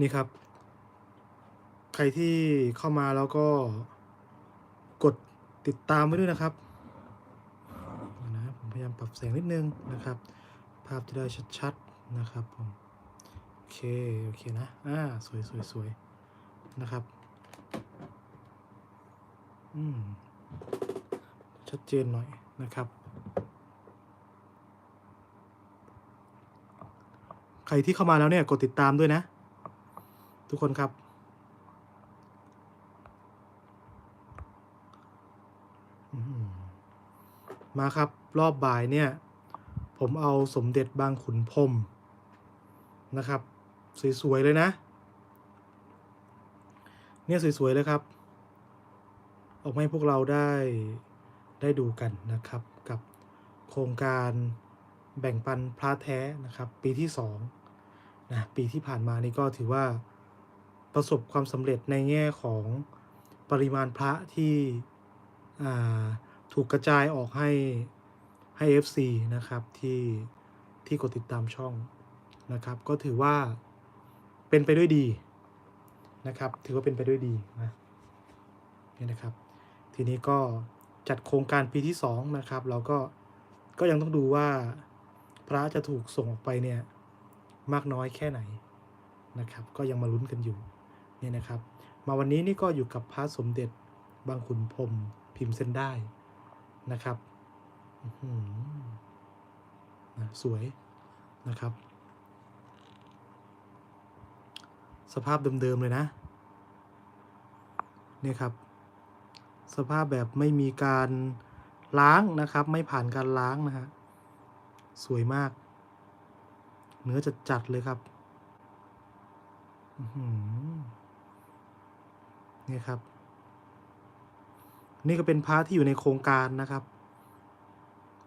นี่ครับ ใครที่เข้ามาแล้วก็กดติดตามไว้ด้วยนะครับนะผมพยายามปรับแสงนิดนึงนะครับ ภาพจะได้ชัดๆนะครับผมโอเคโอเคนะอ่าสวยสวยสวยนะครับอืมชัดเจนหน่อยนะครับ ใครที่เข้ามาแล้วเนี่ยกดติดตามด้วยนะ ทุกคนครับ มาครับรอบบ่ายเนี่ย ผมเอาสมเด็จบางขุนพรมนะครับ สวย ๆ เลยนะ เนี่ย สวย ๆ เลยครับ ออกมาให้พวกเราได้ได้ดูกันนะครับกับโครงการแบ่งปันพระแท้นะครับ ปีที่สอง นะปีที่ผ่านมานี่ก็ถือว่าประสบความสำเร็จในแง่ของปริมาณพระที่ถูกกระจายออกให้ให้ FC นะครับที่ที่กดติดตามช่องนะครับ ก็ถือว่าเป็นไปด้วยดีนะครับ ถือว่าเป็นไปด้วยดีนะนี่นะครับ ทีนี้ก็จัดโครงการปีที่ 2 นะครับ เราก็ก็ยังต้องดูว่าพระจะถูกส่งออกไปเนี่ย มากน้อยแค่ไหนนะครับ ก็ยังมาลุ้นกันอยู่เนี่ยนะครับ มาวันนี้นี่ก็อยู่กับพระสมเด็จบางขุนพรมพิมพ์เส้นได้นะครับหือนะสวยนะครับ สภาพเดิมๆเลยนะ เนี่ยครับ สภาพแบบไม่มีการล้างนะครับ ไม่ผ่านการล้างนะฮะ สวยมาก เนื้อจัดจัดๆเลยครับเนี่ยครับ นี่ก็เป็นพระที่อยู่ในโครงการนะครับ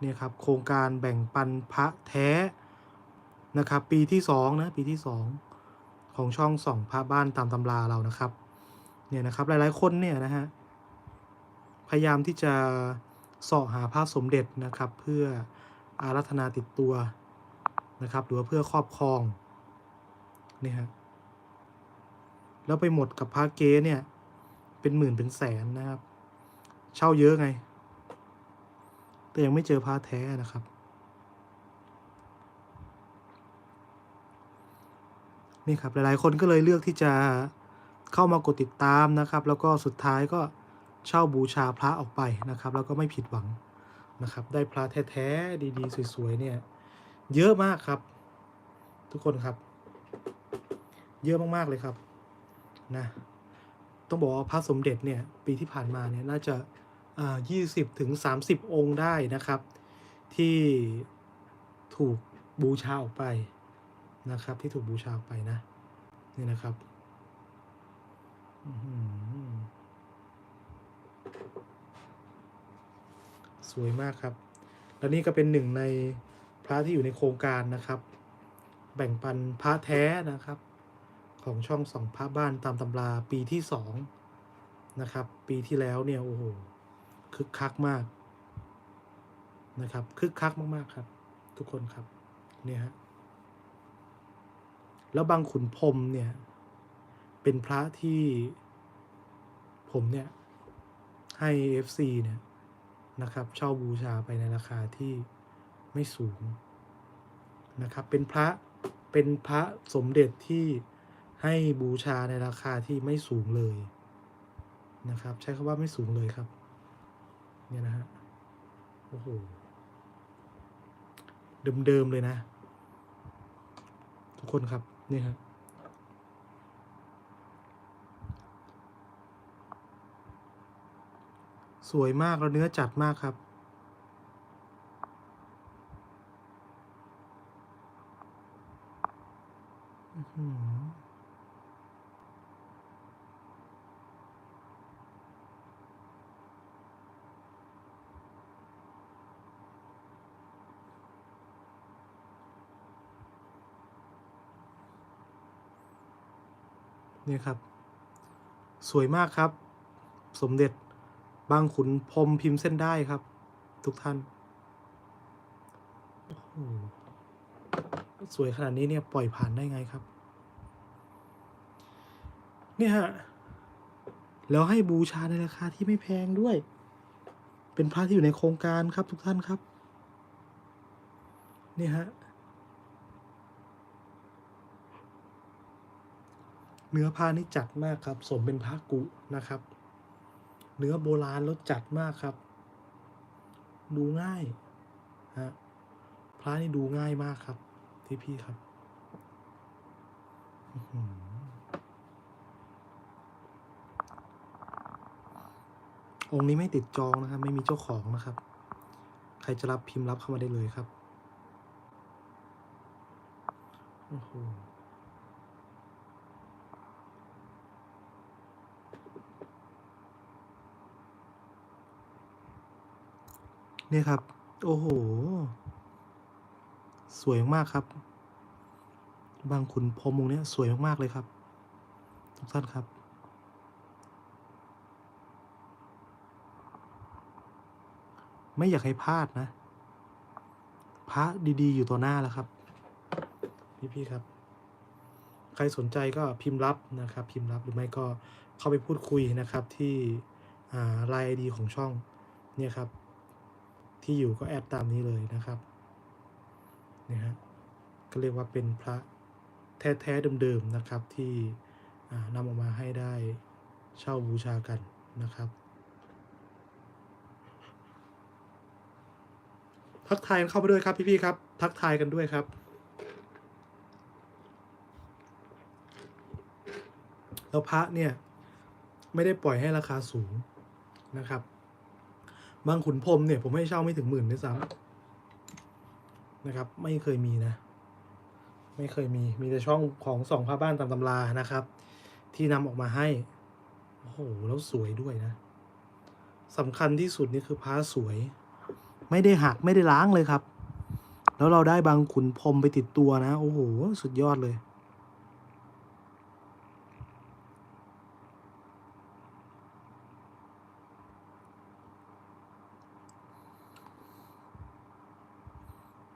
เนี่ยครับ โครงการแบ่งปันพระแท้นะครับ ปีที่สองนะปีที่สองของช่องสองพระบ้านตามตำราเรานะครับ เนี่ยนะครับ หลายๆคนเนี่ยนะฮะพยายามที่จะสาะหาพระสมเด็จนะครับ เพื่ออารัธนาติดตัว นะครับ หรือว่าเพื่อครอบครองนี่ฮะแล้วไปหมดกับพระเกเนี่ย เป็นหมื่นเป็นแสนนะครับ เช่าเยอะไง แต่ยังไม่เจอพระแท้นะครับ นี่ครับหลายๆ คนก็เลยเลือกที่จะเข้ามากดติดตามนะครับ แล้วก็สุดท้ายก็เช่าบูชาพระออกไปนะครับ แล้วก็ไม่ผิดหวังนะครับ ได้พระแท้ ๆ ดี ๆ สวย ๆ เนี่ย เยอะมากครับ ทุกคนครับ เยอะมากๆเลยครับนะต้องบอกว่าพระสมเด็จเนี่ยปีที่ผ่านมาเนี่ยน่าจะอ่ายี่สิบถึงสามสิบองค์ได้นะครับ ที่ถูกบูชาออกไปนะครับ ที่ถูกบูชาออกไปนะนี่นะครับสวยมากครับ และนี่ก็เป็นหนึ่งใน พระที่อยู่ในโครงการนะครับ แบ่งปันพระแท้นะครับ ของช่องสองพระบ้านตามตำราปีที่สองนะครับ ปีที่แล้วเนี่ยโอ้โหคึกคักมากนะครับคึกคักมากๆครับ ทุกคนครับเนี่ยฮะแล้วบางขุนพรมเนี่ย เป็นพระที่ผมเนี่ยให้ FC เนี่ยนะครับเช่าบูชาไปในราคาที่ ไม่สูงนะครับ เป็นพระเป็นพระสมเด็จที่ให้บูชาในราคาที่ไม่สูงเลยนะครับ ใช้คำว่าไม่สูงเลยครับ เนี่ยนะฮะโอ้โหเดิมๆเลยนะ ทุกคนครับ นี่ครับสวยมากแล้วเนื้อจัดมากครับ อื้อหือ นี่ครับ สวยมากครับ สมเด็จบางขุนพรมพิมพ์เส้นได้ครับ ทุกท่าน สวยขนาดนี้เนี่ยปล่อยผ่านได้ไงครับ เนี่ยฮะ แล้วให้บูชาในราคาที่ไม่แพงด้วย เป็นพระที่อยู่ในโครงการครับทุกท่านครับ เนี่ยฮะ เนื้อผ้านี่จัดมากครับ สมเป็นพระกุนะครับ เนื้อโบราณแล้วจัดมากครับ ดูง่ายฮะพระนี่ดูง่ายมากครับ ที่พี่ครับอื้อหือองค์นี้ไม่ติดจองนะครับ ไม่มีเจ้าของนะครับ ใครจะรับพิมพ์รับเข้ามาได้เลยครับโอ้โห นี่ครับ โอ้โห สวยมากครับ บางขุนพรมองเนี้ยสวยมากๆเลยครับ ทุกท่านครับ ไม่อยากให้พลาดนะ พระดีๆ อยู่ต่อหน้าแล้วครับ พี่ๆครับ ใครสนใจก็พิมพ์รับนะครับ พิมพ์รับหรือไม่ก็เข้าไปพูดคุยนะครับที่ไลน์ไอดีของช่องเนี่ยครับ ที่อยู่ก็แอดตามนี้เลยนะครับเนี่ยฮะก็เรียกว่าเป็นพระแท้ๆเดิมๆนะครับที่นำออกมาให้ได้เช่าบูชากันนะครับทักทายกันเข้าไปด้วยครับพี่ๆครับ ทักทายกันด้วยครับ แล้วพระเนี่ย ไม่ได้ปล่อยให้ราคาสูงนะครับ บางขุนพรมเนี่ยผมให้เช่าไม่ถึงหมื่นด้วยซ้ำนะครับ ไม่เคยมีนะ ไม่เคยมีมีแต่ช่องของสองพระบ้านตามตำรานะครับ ที่นำออกมาให้ โอ้โห แล้วสวยด้วยนะสำคัญที่สุดนี่คือพระสวย ไม่ได้หักไม่ได้ล้างเลยครับ แล้วเราได้บางขุนพรมไปติดตัวนะ โอ้โห สุดยอดเลย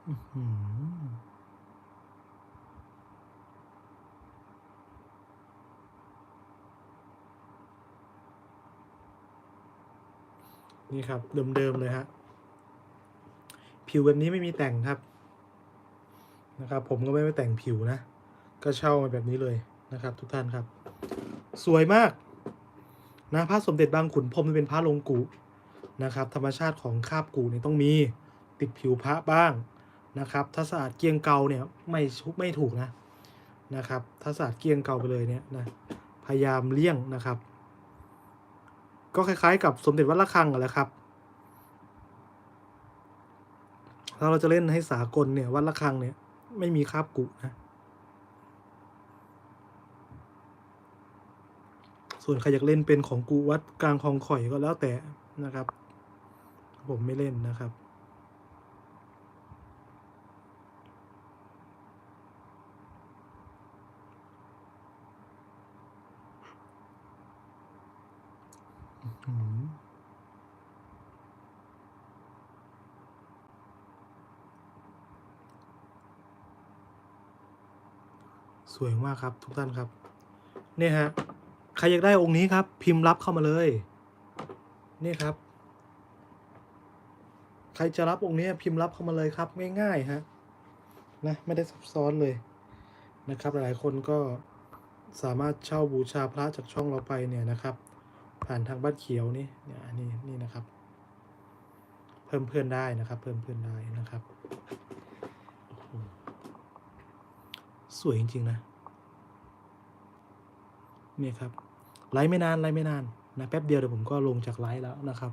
อื้อหือ นี่ครับ เดิม ๆ เลยฮะ ผิวแบบนี้ไม่มีแต่งครับ นะครับ ผมก็ไม่ไปแต่งผิวนะ ก็เช่ามาแบบนี้เลยนะครับ ทุกท่านครับ สวยมากนะพระสมเด็จบางขุนพรมมันเป็นพระลงกุนะครับ ธรรมชาติของคาบกุเนี่ยต้องมีติดผิวพระบ้าง นะครับ ถ้าสะอาดเกียงเกาเนี่ยไม่ไม่ถูกนะนะครับ ถ้าสะอาดเกียงเกาไปเลยเนี่ยนะพยายามเลี่ยงนะครับ ก็คล้ายๆ กับสมเด็จวัดระฆังแหละครับถ้าเราจะเล่นให้สากลเนี่ยวัดระฆังเนี่ยไม่มีคาบกุนะส่วนใครอยากเล่นเป็นของกุวัดกลางคลองข่อยก็แล้วแต่นะครับ ผมไม่เล่นนะครับ สวยมากครับทุกท่านครับ เนี่ยฮะ ใครอยากได้องค์นี้ครับ พิมพ์รับเข้ามาเลย นี่ครับ ใครจะรับองค์นี้พิมพ์รับเข้ามาเลยครับ ง่ายๆฮะนะไม่ได้ซับซ้อนเลยนะครับ หลายๆคนก็สามารถเช่าบูชาพระจากช่องเราไปเนี่ยนะครับ ผ่านทางบ้านเขียวนี่เนี่ยนี่นี่นะครับ เพิ่มเพื่อนได้นะครับ เพิ่มเพื่อนได้นะครับ สวยจริง ๆ นะ เนี่ยครับ ไลฟ์ไม่นาน ไลฟ์ไม่นานนะแป๊บเดียวเดี๋ยวผมก็ลงจากไลฟ์แล้วนะครับ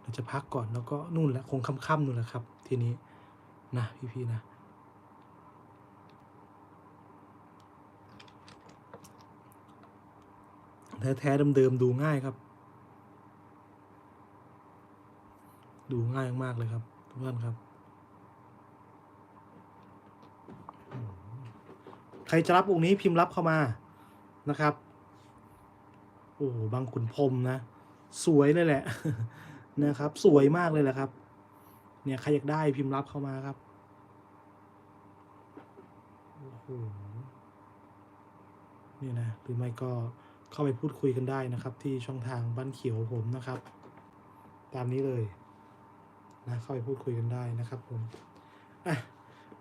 เดี๋ยวจะพักก่อนแล้วก็นู่นแหละคงค่ำๆนู่นแหละครับ ทีนี้นะพี่ๆนะแท้ๆเดิมๆดูง่ายครับ ดูง่ายมากๆเลยครับ ทุกท่านครับอืม ใครจะรับองค์นี้พิมพ์รับเข้ามานะครับ โอ้บางขุนพรมนะ สวยเลยแหละนะครับ สวยมากเลยแหละครับ เนี่ยใครอยากได้พิมพ์รับเข้ามาครับโอ้โหนี่นะหรือไม่ก็เข้าไปพูดคุยกันได้นะครับ ที่ช่องทางบ้านเขียวผมนะครับ ตามนี้เลยนะเข้าไปพูดคุยกันได้นะครับผมอะ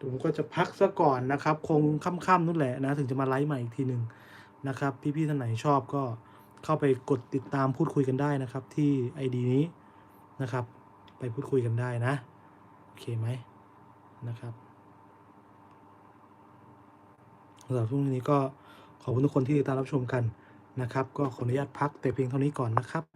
ผมก็จะพักซะก่อนนะครับ คงค่ำๆนู่นแหละนะ ถึงจะมาไลฟ์ใหม่อีกทีหนึ่งนะครับ พี่ๆท่านไหนชอบก็เข้าไปกดติดตามพูดคุยกันได้นะครับ ที่ ID นี้นะครับ ไปพูดคุยกันได้นะ โอเคไหมนะครับสำหรับช่วงนี้ก็ขอบคุณทุกคนที่ติดตามรับชมกันนะครับ ก็ขออนุญาตพักแต่เพียงเท่านี้ก่อนนะครับ